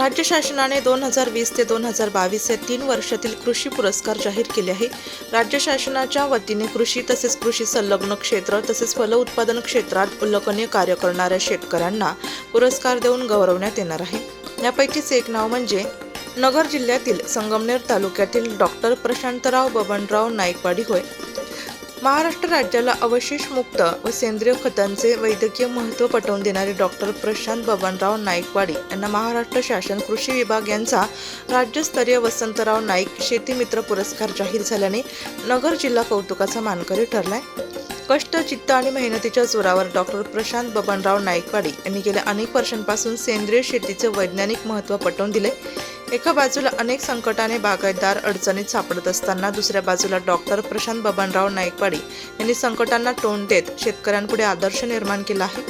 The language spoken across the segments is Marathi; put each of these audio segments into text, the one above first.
राज्य शासनाने दोन हजार वीस ते दोन हजार बावीस या तीन वर्षातील कृषी पुरस्कार जाहीर केले आहे. राज्य शासनाच्या वतीने कृषी तसेच कृषी संलग्न क्षेत्र तसेच फल उत्पादन क्षेत्रात उल्लेखनीय कार्य करणाऱ्या शेतकऱ्यांना पुरस्कार देऊन गौरवण्यात येणार आहे. यापैकीच एक नाव म्हणजे नगर जिल्ह्यातील संगमनेर तालुक्यातील डॉक्टर प्रशांतराव बबनराव नाईकवाडी होय. महाराष्ट्र राज्याला अवशेष मुक्त व सेंद्रिय खतांचे वैद्यकीय महत्त्व पटवून देणारे डॉक्टर प्रशांत बबनराव नाईकवाडी यांना महाराष्ट्र शासन कृषी विभाग यांचा राज्यस्तरीय वसंतराव नाईक शेतीमित्र पुरस्कार जाहीर झाल्याने नगर जिल्हा कौतुकाचा मानकरी ठरलाय. कष्ट चित्त आणि मेहनतीच्या जोरावर डॉक्टर प्रशांत बबनराव नाईकवाडी यांनी गेल्या अनेक वर्षांपासून सेंद्रिय शेतीचे वैज्ञानिक महत्त्व पटवून दिले. एका बाजूला अनेक संकटाने बागायतदार अडचणीत सापडत असताना दुसऱ्या बाजूला डॉक्टर प्रशांत बबनराव नाईकवाडी यांनी संकटांना तोंड देत शेतकऱ्यांपुढे आदर्श निर्माण केला आहे.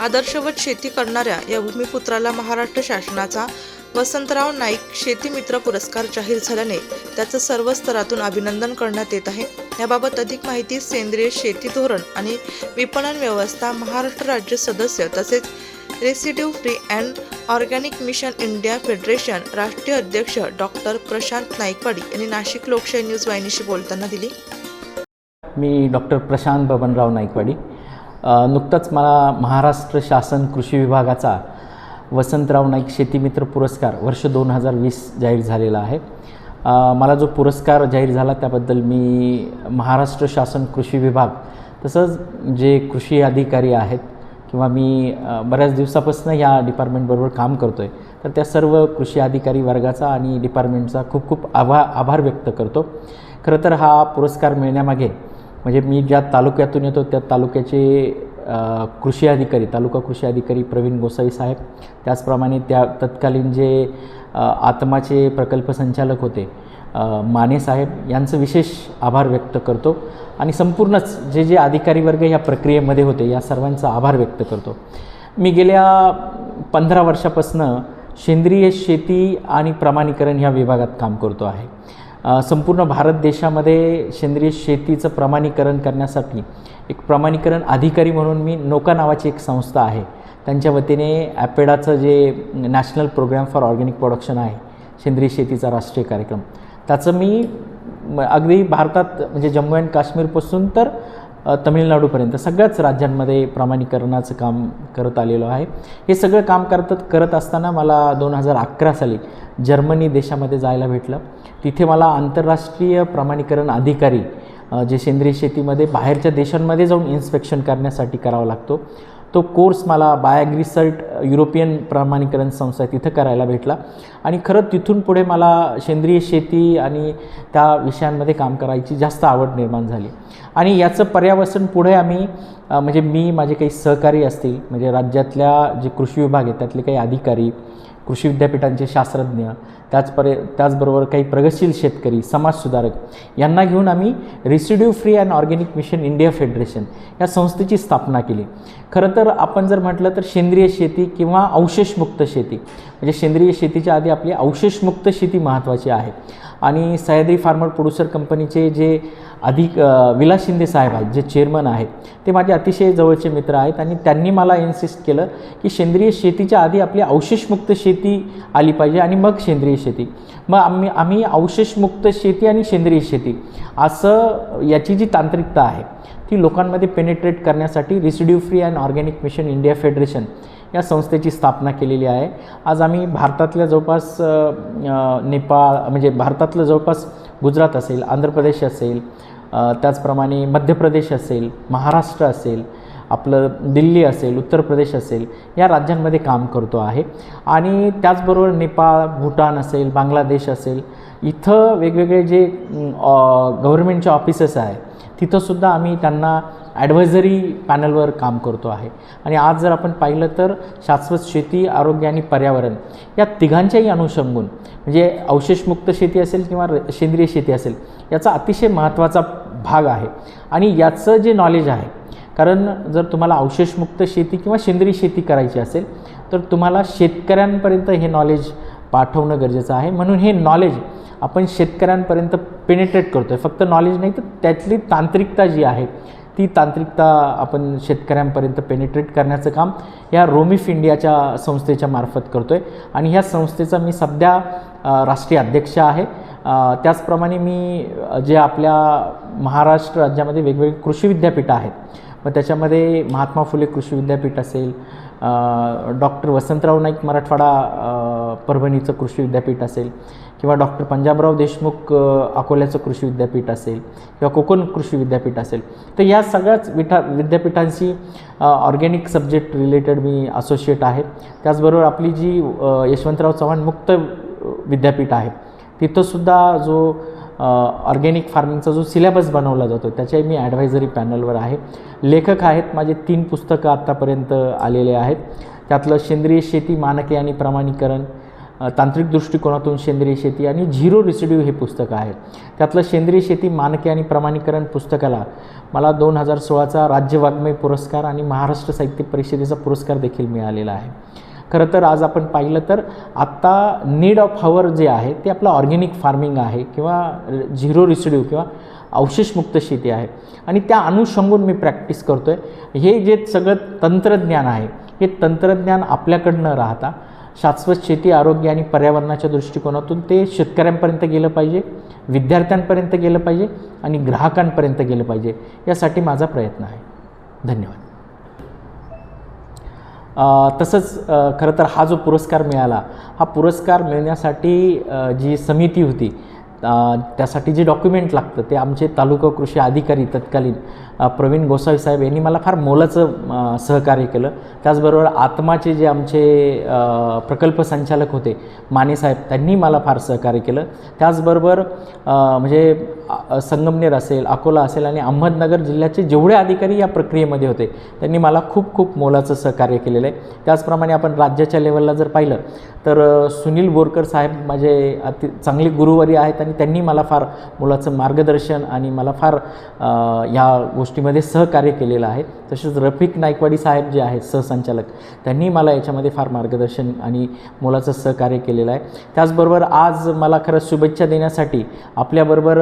आदर्शवत शेती करणाऱ्या या भूमिपुत्राला महाराष्ट्र शासनाचा वसंतराव नाईक शेतीमित्र पुरस्कार जाहीर झाल्याने त्याचं सर्व स्तरातून अभिनंदन करण्यात येत आहे. याबाबत अधिक माहिती सेंद्रिय शेती धोरण आणि विपणन व्यवस्था महाराष्ट्र राज्य सदस्य तसेच residue free and organic mission India federation राष्ट्रीय अध्यक्ष डॉक्टर प्रशांत नाईकवाडी यांनी नाशिक लोकशाही न्यूज वाहिनीशी बोलताना दिली. मी डॉक्टर प्रशांत बबनराव नाईकवाडी. नुकताच मला महाराष्ट्र शासन कृषी विभागाचा वसंतराव नाईक शेतीमित्र पुरस्कार वर्ष दोन हजार वीस जाहीर झालेला आहे. मला जो पुरस्कार जाहीर झाला त्याबद्दल मी महाराष्ट्र शासन कृषी विभाग तसंच जे कृषी अधिकारी आहेत किंवा मी बऱ्याच दिवसापासून या डिपार्टमेंटबरोबर काम करतो आहे तर त्या सर्व कृषी अधिकारी वर्गाचा आणि डिपार्टमेंटचा खूप खूप आभा आभार व्यक्त करतो. खरं तर हा पुरस्कार मिळण्यामागे म्हणजे मी ज्या तालुक्यातून येतो त्या तालुक्याचे कृषी अधिकारी तालुका कृषी अधिकारी प्रवीण गोसावी साहेब. त्याचप्रमाणे त्या तत्कालीन जे आत्माचे प्रकल्प संचालक होते माने साहेब यांचं विशेष आभार व्यक्त करतो आणि संपूर्णच जे जे अधिकारी वर्ग या प्रक्रियेमध्ये होते या सर्वांचा आभार व्यक्त करतो. मी गेल्या पंधरा वर्षापासनं सेंद्रिय शेती आणि प्रमाणीकरण ह्या विभागात काम करतो आहे. संपूर्ण भारत देशामध्ये सेंद्रिय शेतीचं प्रमाणीकरण करण्यासाठी एक प्रमाणीकरण अधिकारी म्हणून मी नोका नावाची एक संस्था आहे. त्यांच्या वतीने ॲपेडाचं जे national programme for organic production आहे सेंद्रिय शेतीचा राष्ट्रीय कार्यक्रम. त्याचं मी अगदी भारतात म्हणजे जम्मू अँड काश्मीरपासून तर तमिळनाडूपर्यंत सगळ्याच राज्यांमध्ये प्रमाणीकरणाचं काम करत आलेलो आहे. हे सगळं काम करत करत असताना मला दोन हजार अकरा साली जर्मनी देशामध्ये जायला भेटलं. तिथे मला आंतरराष्ट्रीय प्रमाणीकरण अधिकारी जे सेंद्रिय शेतीमध्ये बाहेरच्या देशांमध्ये जाऊन इन्स्पेक्शन करण्यासाठी करावा लागतो. तो कोर्स मला बायग्रिसल्ट युरोपियन प्रमाणीकरण संस्था आहे तिथं करायला भेटला. आणि खरं तिथून पुढे मला सेंद्रिय शेती आणि त्या विषयांमध्ये काम करायची जास्त आवड निर्माण झाली. आणि याचं पर्यावसन पुढे आम्ही म्हणजे मी माझे काही सहकारी असतील म्हणजे राज्यातल्या जे कृषी विभाग आहेत त्यातले काही अधिकारी कृषी विद्यापीठांचे शास्त्रज्ञ त्याचपरे त्याचबरोबर काही प्रगतशील शेतकरी समाजसुधारक यांना घेऊन आम्ही residue free and organic mission India federation या संस्थेची स्थापना केली. खरं तर आपण जर म्हटलं तर सेंद्रिय शेती किंवा अवशेषमुक्त शेती म्हणजे सेंद्रिय शेतीच्या आधी आपली अवशेषमुक्त शेती महत्त्वाची आहे. आणि सह्याद्री फार्मर प्रोड्युसर कंपनीचे जे अधिक विलास शिंदे साहेब आहेत जे चेअरमन आहेत ते माझे अतिशय जवळचे मित्र आहेत आणि त्यांनी मला इन्सिस्ट केलं की सेंद्रिय शेतीच्या आधी आपली अवशेषमुक्त शेती शेती आली पाहिजे आणि मग सेंद्रिय शेती. मग आम्ही आम्ही अवशेषमुक्त शेती आणि सेंद्रिय शेती असं याची जी तांत्रिकता आहे ती लोकांमध्ये पेनिट्रेट करण्यासाठी residue free and organic mission India federation या संस्थेची स्थापना केलेली आहे. आज आम्ही भारतातल्या जवळपास नेपाळ म्हणजे भारतातलं जवळपास गुजरात असेल आंध्र प्रदेश असेल त्याचप्रमाणे मध्य प्रदेश असेल महाराष्ट्र असेल आपलं दिल्ली असेल उत्तर प्रदेश असेल या राज्यांमध्ये काम करतो आहे. आणि त्याचबरोबर नेपाळ भूटान असेल बांगलादेश असेल इथं वेगवेगळे जे गव्हर्मेंटचे ऑफिसेस आहे तिथंसुद्धा आम्ही त्यांना ॲडवायझरी पॅनलवर काम करतो आहे. आणि आज जर आपण पाहिलं तर शाश्वत शेती आरोग्य आणि पर्यावरण या तिघांच्याही अनुषंगून म्हणजे अवशेषमुक्त शेती असेल किंवा र- सेंद्रिय शेती असेल याचा अतिशय महत्त्वाचा भाग आहे. आणि याचं जे नॉलेज आहे कारण जर तुम्हाला अवशेषमुक्त शेती किंवा सेंद्रिय शेती करायची असेल तर तुम्हाला शेतकऱ्यांपर्यंत हे नॉलेज पाठवणं गरजेचं आहे. म्हणून हे नॉलेज आपण शेतकऱ्यांपर्यंत पेनिट्रेट करतो आहे फक्त नॉलेज नाही तर त्यातली तांत्रिकता जी आहे ती तांत्रिकता आपण शेतकऱ्यांपर्यंत पेनिट्रेट करण्याचं काम या रोमिफ इंडियाच्या संस्थेच्या मार्फत करतो आहे आणि ह्या संस्थेचा मी सध्या राष्ट्रीय अध्यक्ष आहे. त्याचप्रमाणे मी जे आपल्या महाराष्ट्र राज्यामध्ये वेगवेगळे कृषी विद्यापीठं आहेत मग त्याच्यामध्ये महात्मा फुले कृषी विद्यापीठ असेल डॉक्टर वसंतराव नाईक मराठवाडा परभणीचं कृषी विद्यापीठ असेल किंवा डॉक्टर पंजाबराव देशमुख अकोल्याचं कृषी विद्यापीठ असेल किंवा कोकण कृषी विद्यापीठ असेल. तर या सगळ्याच विठा विद्यापीठांशी ऑर्गॅनिक सब्जेक्ट रिलेटेड मी असोसिएट आहे. त्याचबरोबर आपली जी यशवंतराव चव्हाण मुक्त विद्यापीठ आहे तिथंसुद्धा जो ऑर्गॅनिक फार्मिंगचा जो सिलेबस बनवला जातो त्याच्याही मी ॲडवायझरी पॅनलवर आहे. लेखक आहेत माझे तीन पुस्तकं आत्तापर्यंत आलेले आहेत. त्यातलं सेंद्रिय शेती मानके आणि प्रमाणीकरण तांत्रिक दृष्टिकोनातून सेंद्रिय शेती आणि झिरो रिसिड्यू हे पुस्तक आहे त्यातलं सेंद्रिय शेती मानके आणि प्रमाणीकरण पुस्तकाला मला दोन हजार सोळाचा राज्य वाङ्मय पुरस्कार आणि महाराष्ट्र साहित्य परिषदेचा पुरस्कार देखील मिळालेला आहे. खरं तर आज आपण पाहिलं तर आत्ता नीड ऑफ हवर जे आहे ते आपलं ऑर्गेनिक फार्मिंग आहे किंवा झिरो रिसिड्यू किंवा अवशेषमुक्त शेती आहे. आणि त्या अनुषंगून मी प्रॅक्टिस करतो आहे हे जे सगळं तंत्रज्ञान आहे हे तंत्रज्ञान आपल्याकडं न राहता. शाश्वत शेती आरोग्य आणि पर्यावरणाच्या दृष्टिकोनातून ते शेतकऱ्यांपर्यंत गेलं पाहिजे विद्यार्थ्यांपर्यंत गेलं पाहिजे आणि ग्राहकांपर्यंत गेलं पाहिजे यासाठी माझा प्रयत्न आहे. धन्यवाद. तसंच खरं तर हा जो पुरस्कार मिळाला हा पुरस्कार मिळण्यासाठी जी समिती होती त्यासाठी जे डॉक्युमेंट लागतं ते आमचे तालुका कृषी अधिकारी तत्कालीन प्रवीण गोसावी साहेब यांनी मला फार मोलाचं सहकार्य केलं. त्याचबरोबर आत्माचे जे आमचे प्रकल्प संचालक होते माने साहेब त्यांनी मला फार सहकार्य केलं. त्याचबरोबर म्हणजे संगमनेर असेल अकोला असेल आणि अहमदनगर जिल्ह्याचे जेवढे अधिकारी या प्रक्रियेमध्ये होते त्यांनी मला खूप खूप मोलाचं सहकार्य केलेलं आहे. त्याचप्रमाणे आपण राज्याच्या लेवलला जर पाहिलं तर सुनील बोरकर साहेब माझे अति चांगले गुरुवारी आहेत आणि त्यांनी मला फार मोलाचं मार्गदर्शन आणि मला फार ह्या गोष्टी गोष्टीमध्ये सहकार्य केलेलं आहे. तसेच रफिक नायकवाडी साहेब जे आहेत सहसंचालक त्यांनी मला याच्यामध्ये फार मार्गदर्शन आणि मोलाचं सहकार्य केलेलं आहे. त्याचबरोबर आज मला खरंच शुभेच्छा देण्यासाठी आपल्याबरोबर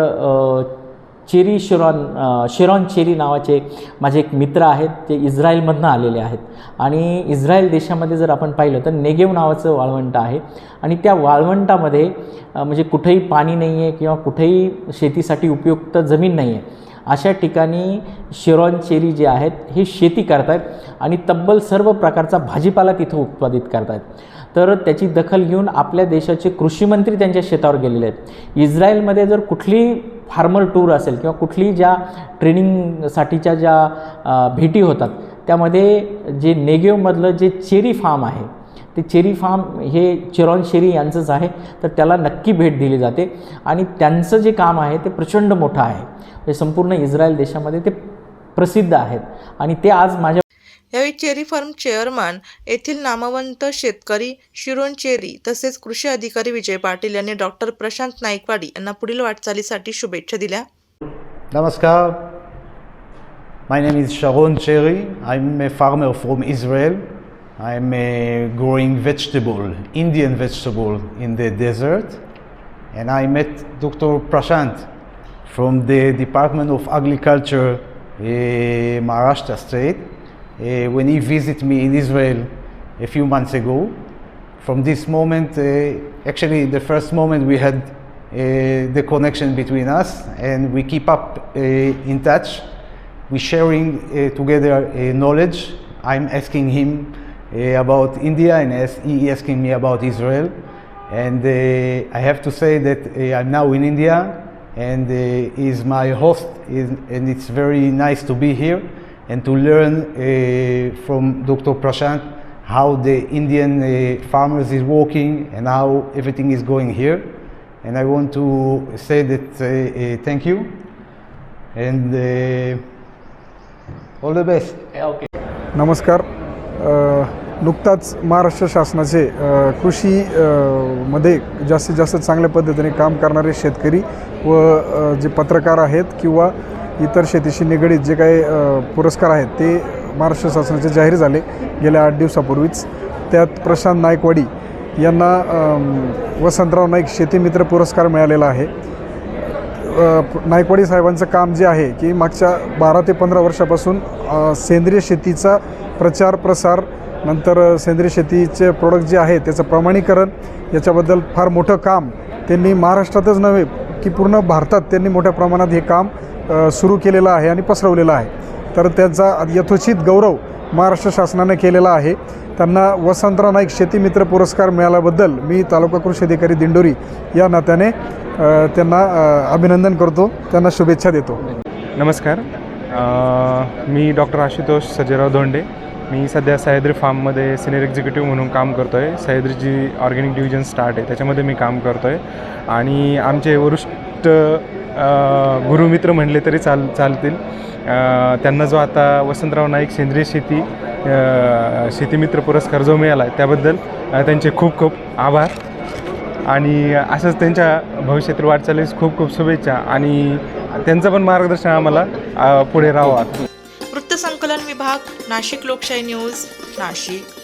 चेरी शिरॉन शिरॉन चेरी नावाचे माझे एक मित्र आहेत ते इस्रायलमधनं आलेले आहेत. आणि इस्रायल देशामध्ये जर आपण पाहिलं तर नेगेव नावाचं वाळवंट आहे. आणि त्या वाळवंटामध्ये म्हणजे कुठेही पाणी नाही आहे किंवा कुठेही शेतीसाठी उपयुक्त जमीन नाही आहे अशा ठिकाणी शिरॉन चेरी जे आहेत हे शेती करतायत आणि तब्बल सर्व प्रकारचा भाजीपाला तिथं उत्पादित करतायत. तर त्याची दखल घेऊन आपल्या देशाचे कृषीमंत्री त्यांच्या शेतावर गेलेले आहेत. इस्रायलमध्ये जर कुठली फार्मर टूर असेल किंवा कुठली ज्या ट्रेनिंगसाठीच्या ज्या भेटी होतात त्यामध्ये जे नेगेवमधलं जे चेरी फार्म आहे ते चेरी फार्म हे चिरॉन शेरी यांचंच आहे तर त्याला नक्की भेट दिली जाते आणि त्यांचं जे काम आहे ते प्रचंड मोठं आहे हे संपूर्ण इस्रायल देशामध्ये ते प्रसिद्ध आहेत आणि ते आज माझ्या यावेळी चेरी फार्म चेअरमन येथील नामवंत शेतकरी शिरोन चेरी तसेच कृषी अधिकारी विजय पाटील यांनी डॉक्टर प्रशांत नाईकवाडी यांना पुढील वाटचालीसाठी शुभेच्छा दिल्या Namaskar. My name is Sharon Cherry. I'm a farmer from Israel. I'm uh, growing vegetable, Indian vegetable in the desert. And I met Dr. Prashant from the Department of Agriculture, uh, Maharashtra state, uh, when he visited me in Israel a few months ago. From this moment, uh, actually, the first moment we had the connection between us, and we keep up in touch. We're sharing together knowledge. I'm asking him Eh, about India and he asking me about Israel. And eh, I have to say that eh, I'm now in India and uh, he's my host and it's very nice to be here and to learn from Dr. Prashant how the Indian uh, farmers is working and how everything is going here. And I want to say that uh, uh, thank you and all the best. Okay. Namaskar. नुकताच महाराष्ट्र शासनाचे कृषी मध्ये जास्तीत जास्त चांगल्या पद्धतीने काम करणारे शेतकरी व जे पत्रकार आहेत किंवा इतर शेतीशी निगडीत जे काही पुरस्कार आहेत ते महाराष्ट्र शासनाचे जाहीर झाले गेल्या आठ दिवसापूर्वीच. त्यात प्रशांत नायकवाडी यांना वसंतराव नाईक शेतीमित्र पुरस्कार मिळालेला आहे. नायकवाडी साहेबांचं काम जे आहे की मागच्या बारा ते पंधरा वर्षापासून सेंद्रिय शेतीचा प्रचार प्रसार नंतर सेंद्रिय शेतीचे प्रोडक्ट जे आहे त्याचं प्रमाणीकरण याच्याबद्दल फार मोठं काम त्यांनी महाराष्ट्रातच नव्हे की पूर्ण भारतात त्यांनी मोठ्या प्रमाणात हे काम सुरू केलेलं आहे आणि पसरवलेलं आहे. तर त्यांचा यथोचित गौरव महाराष्ट्र शासनाने केलेला आहे. त्यांना वसंतराव नाईक शेतीमित्र पुरस्कार मिळाल्याबद्दल मी तालुका कृषी अधिकारी दिंडोरी या नात्याने त्यांना अभिनंदन करतो. त्यांना शुभेच्छा देतो. नमस्कार. मी डॉक्टर आशुतोष सजयराव धोंडे. मी सध्या सह्याद्री फार्ममध्ये सिनियर एक्झिक्युटिव्ह म्हणून काम करतो आहे सह्याद्री जी ऑर्गॅनिक डिव्हिजन स्टार्ट आहे. त्याच्यामध्ये मी काम करतो आहे आणि आमचे वरिष्ठ गुरुमित्र म्हणले तरी चाल चालतील. त्यांना जो आता वसंतराव नाईक सेंद्रिय शेती शेतीमित्र पुरस्कार जो मिळाला आहे त्याबद्दल त्यांचे खूप खूप आभार. आणि असंच त्यांच्या भविष्यातील वाटचालीस खूप खूप शुभेच्छा आणि त्यांचं पण मार्गदर्शन आम्हाला पुढे राहावं. वृत्तसंकलन विभाग नाशिक लोकशाही न्यूज नाशिक.